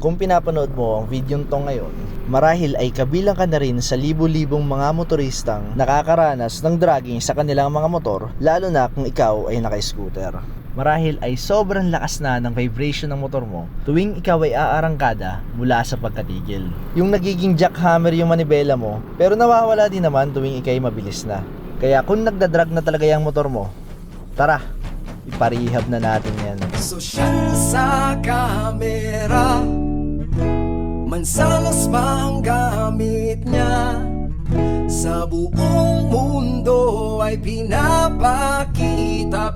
Kung pinapanood mo ang video to ngayon, marahil ay kabilang ka na rin sa libo-libong mga motoristang nakakaranas ng dragging sa kanilang mga motor, lalo na kung ikaw ay naka-scooter. Marahil ay sobrang lakas na ng vibration ng motor mo tuwing ikaw ay aarangkada mula sa pagkatigil. Yung nagiging jackhammer yung manibela mo, pero nawawala din naman tuwing ikay mabilis na. Kaya kung nagdadrag na talaga yung motor mo, tara, iparehab na natin yan. Sosyal sa kamera Mansalas pa ang gamit niya Sa buong mundo ay pinapakita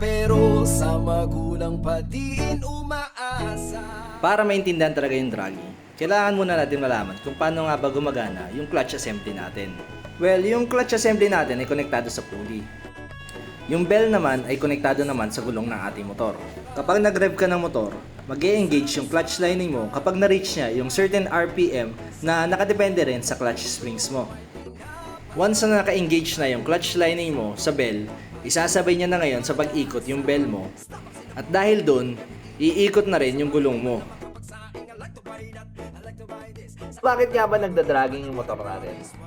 Pero sa magulang pa din umaasa Para maintindihan talaga yung dragging, kailangan muna natin malaman kung paano nga ba gumagana yung clutch assembly natin. Well, yung clutch assembly natin ay konektado sa pulley. Yung bell naman ay konektado naman sa gulong ng ating motor. Kapag nag-rev ka ng motor, mag engage yung clutch lining mo kapag na-reach niya yung certain RPM na nakadepende rin sa clutch springs mo. Once na naka-engage na yung clutch lining mo sa bell, isasabay niya na ngayon sa pag-ikot yung bell mo. At dahil doon, iikot na rin yung gulong mo. Bakit nga ba nagda-dragging yung motor natin?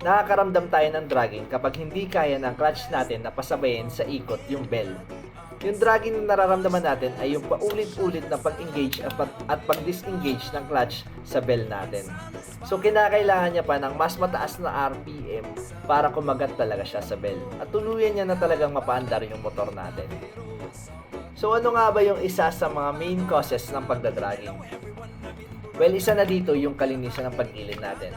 Nakakaramdam tayo ng dragging kapag hindi kaya ng clutch natin na pasabayin sa ikot yung bell. Yung dragging na nararamdaman natin ay yung paulit-ulit na pag-engage at, at pag-disengage ng clutch sa bell natin. So kinakailangan niya pa ng mas mataas na RPM para kumagat talaga siya sa bell. At tuluyan niya na talagang mapaandar yung motor natin. So ano nga ba yung isa sa mga main causes ng pagdadragging? Well, isa na dito yung kalinisan ng pagilid natin.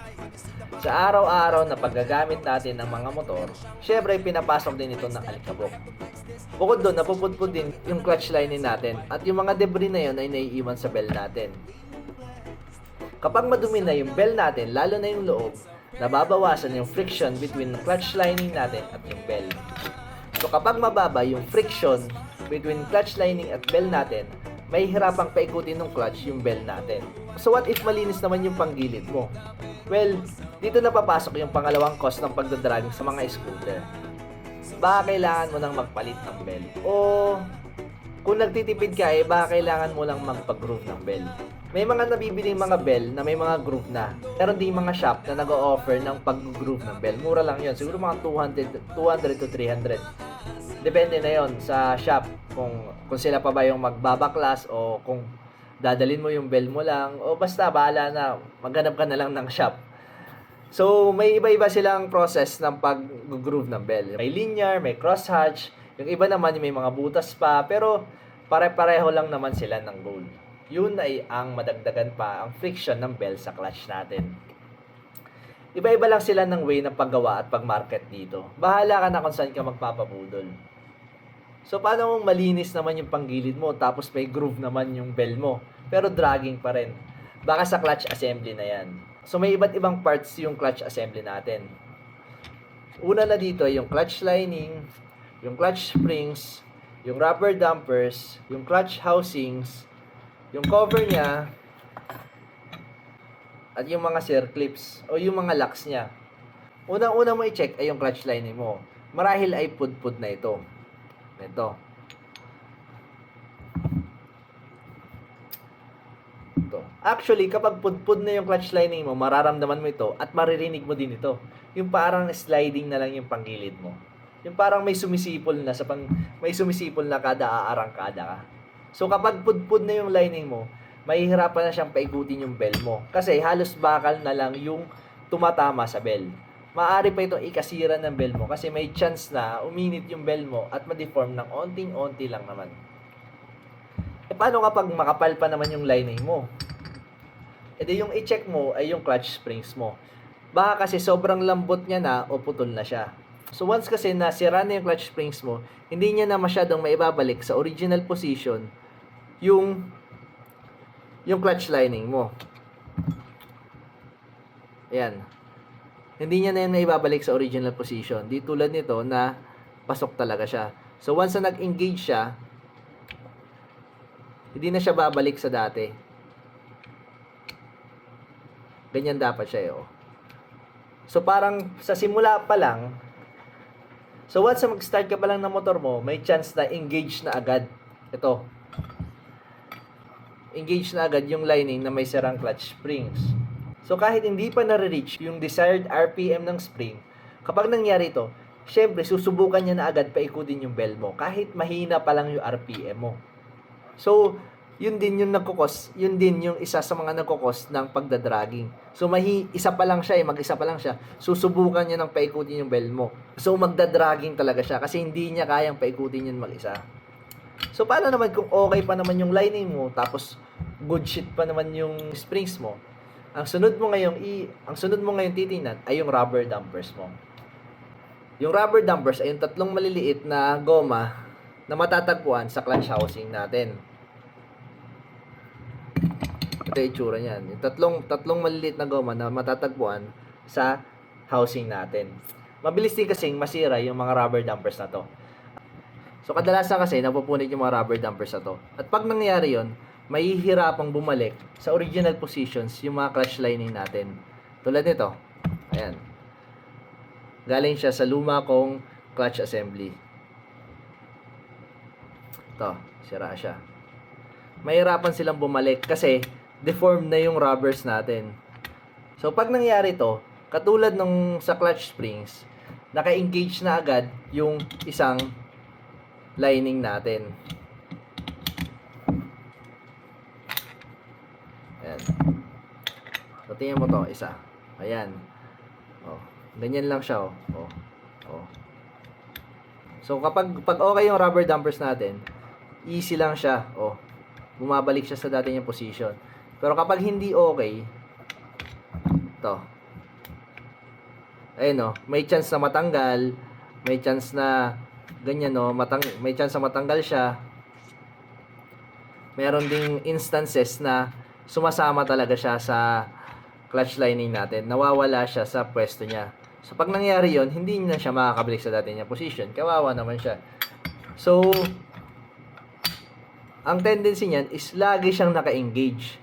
Sa araw-araw na paggagamit natin ng mga motor, syempre pinapasok din ito ng alikabok. Bukod doon, napupudpud din yung clutch lining natin at yung mga debris na yun ay naiiwan sa bell natin. Kapag madumi na yung bell natin, lalo na yung loob, nababawasan yung friction between clutch lining natin at yung bell. So kapag mababa yung friction between clutch lining at bell natin, may hirapang paikutin ng clutch yung bell natin. So what if malinis naman yung panggilid mo? Well, dito na papasok yung pangalawang cause ng pagdadragging sa mga scooter. Baka kailangan mo nang magpalit ng bell. O kung nagtitipid ka eh, baka kailangan mo lang magpag-groove ng bell. May mga nabibiling mga bell na may mga groove na. Meron din mga shop na nag-o-offer ng pag-groove ng bell. Mura lang yun. Siguro mga 200, 200 to 300. Depende na yon sa shop kung kung sila pa ba yung magbabaklas o kung dadalin mo yung bell mo lang o basta bahala na maghanap ka na lang ng shop. So may iba-iba silang process ng pag-groove ng bell. May linear, may crosshatch, yung iba naman may mga butas pa pero pare-pareho lang naman sila ng goal. Yun ay ang madagdagan pa ang friction ng bell sa clutch natin. Iba-iba lang sila ng way ng paggawa at pag-market dito. Bahala ka na kung saan ka magpapabudol. So, paano mong malinis naman yung panggilid mo tapos may groove naman yung bell mo, pero dragging pa rin? Baka sa clutch assembly na yan. So, may iba't ibang parts yung clutch assembly natin. Una na dito yung clutch lining, yung clutch springs, yung rubber dampers, yung clutch housings, yung cover niya, at yung mga circlips o yung mga locks niya. Unang-una mo i-check ay yung clutch lining mo. Marahil ay pudpud na ito. Ito. Ito. Actually, kapag pudpud na yung clutch lining mo, mararamdaman mo ito at maririnig mo din ito. Yung parang sliding na lang yung panggilid mo. Yung parang may sumisipol na sa pang may sumisipol na kada aarangkada ka. So kapag pudpud na yung lining mo, mahihirapan na siyang paikutin yung bell mo. Kasi halos bakal na lang yung tumatama sa bell. Maari pa itong ikasira ng bell mo kasi may chance na uminit yung bell mo at ma-deform ng onting-onti lang naman. E paano kapag makapal pa naman yung lining mo? E di yung i-check mo ay yung clutch springs mo. Baka kasi sobrang lambot niya na o putol na siya. So once kasi nasira na yung clutch springs mo, hindi niya na masyadong maibabalik sa original position yung yung clutch lining mo. Ayan. Hindi niya na yan maibabalik sa original position. Di tulad nito na pasok talaga siya. So once na nag-engage siya, hindi na siya babalik sa dati. Ganyan dapat siya eh. oh. So parang sa simula pa lang, so once na mag-start ka pa lang ng motor mo, may chance na engage na agad. Ito, engage na agad yung lining na may sirang clutch springs. So kahit hindi pa nare-reach yung desired RPM ng spring, kapag nangyari ito, syempre susubukan niya na agad paikutin yung bell mo kahit mahina pa lang yung RPM mo. So, yun din yung nagkukos, yun din yung isa sa mga nagkukos ng pagdadragging. So, mahi, isa pa lang siya, eh, mag-isa pa lang siya. Susubukan niya ng paikutin yung bell mo. So, magdadragging talaga siya kasi hindi niya kayang paikutin yun mag-isa. So, paano naman kung okay pa naman yung lining mo, tapos good shit pa naman yung springs mo, ang sunod mo ngayon i ang sunod mo ngayon titingnan ay yung rubber dampers mo. Yung rubber dampers ay yung tatlong maliliit na goma na matatagpuan sa clutch housing natin. Ito yung itsura niyan. Yung tatlong, tatlong maliliit na goma na matatagpuan sa housing natin. Mabilis din kasing masira yung mga rubber dampers na to. So kadalasan kasi napupunit yung mga rubber dampers na to. At pag nangyayari yon, mahihirapang bumalik sa original positions yung mga clutch lining natin. Tulad nito. Ayan. Galing siya sa luma kong clutch assembly. Ito, sira siya. Mahirapan silang bumalik kasi deformed na yung rubbers natin. So pag nangyari to, katulad nung sa clutch springs, naka-engage na agad yung isang lining natin. Ayan. So, tingnan mo to, isa. Ayan. Oh, ganyan lang siya, oh. Oh. Oh. So, kapag pag okay yung rubber dampers natin, easy lang siya, oh. Bumabalik siya sa dati niyang position. Pero kapag hindi okay, to. Ayun, oh, may chance na matanggal, may chance na ganyan, no, matang may chance na matanggal siya. Meron ding instances na sumasama talaga siya sa clutch lining natin. Nawawala siya sa pwesto niya. So, pag nangyari yon hindi na siya makakabalik sa dati niya position. Kawawa naman siya. So, ang tendency niyan is lagi siyang naka-engage.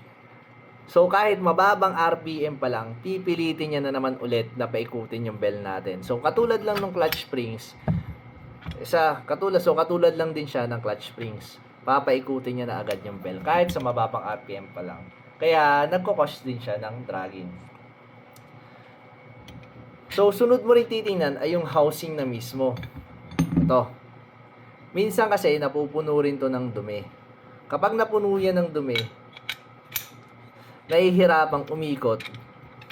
So, kahit mababang RPM pa lang, pipilitin niya na naman ulit na paikutin yung bell natin. So, katulad lang ng clutch springs, isa, katulad, so katulad lang din siya ng clutch springs. Papaikutin niya na agad yung bell, kahit sa mababang RPM pa lang. Kaya, nagkakos din siya ng dragging. So, sunod mo rin titingnan ay yung housing na mismo. Ito. Minsan kasi, napupuno rin to ng dumi. Kapag napuno yan ng dumi, nahihirapang umikot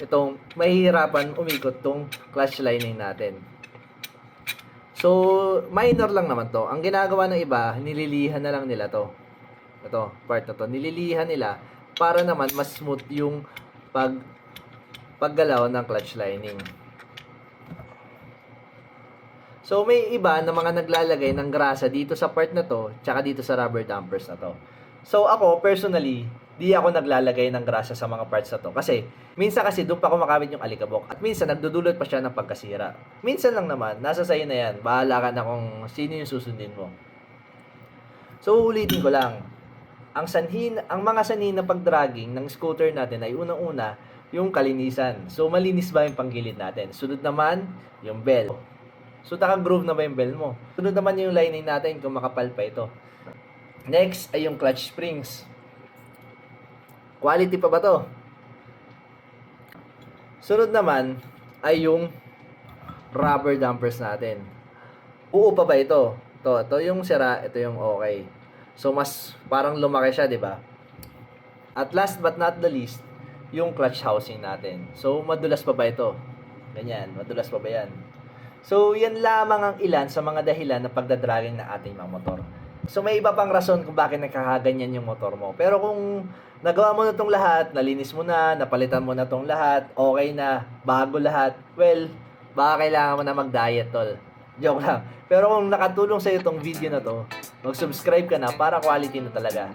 itong mahihirapan umikot tong clutch lining natin. So, minor lang naman to. Ang ginagawa ng iba, nililihan na lang nila to. Ito, part na to. Nililihan nila para naman mas smooth yung pag paggalaw ng clutch lining. So, may iba na mga naglalagay ng grasa dito sa part na to, tsaka dito sa rubber dampers na to. So, ako, personally, di ako naglalagay ng grasa sa mga parts na to. Kasi, minsan kasi doon pa kumakamit yung alikabok. At minsan, nagdudulot pa siya ng pagkasira. Minsan lang naman, nasa sayo na yan. Bahala ka na kung sino yung susundin mo. So, ulitin ko lang. Ang sanhin, ang mga sanhin na pagdragging ng scooter natin ay unang-una, yung kalinisan. So, malinis ba yung panggilid natin? Sunod naman, yung bell. So, naka-groove na ba yung bell mo? Sunod naman yung lining natin kung makapal pa ito. Next ay yung clutch springs. Quality pa ba to? Sunod naman ay yung rubber dampers natin. Buo pa ba ito? Ito, ito yung sira, ito yung okay. So, mas parang lumaki siya, di ba? At last but not the least, yung clutch housing natin. So, madulas pa ba ito? Ganyan, madulas pa ba yan? So, yan lamang ang ilan sa mga dahilan na pagdadragging ng ating mga motor. So, may iba pang rason kung bakit nagkakaganyan yung motor mo. Pero kung nagawa mo na itong lahat, nalinis mo na, napalitan mo na itong lahat, okay na, bago lahat, well, baka kailangan mo na mag-diet, tol. Joke lang. Pero kung nakatulong sa'yo itong video na to, mag-subscribe ka na para quality na talaga.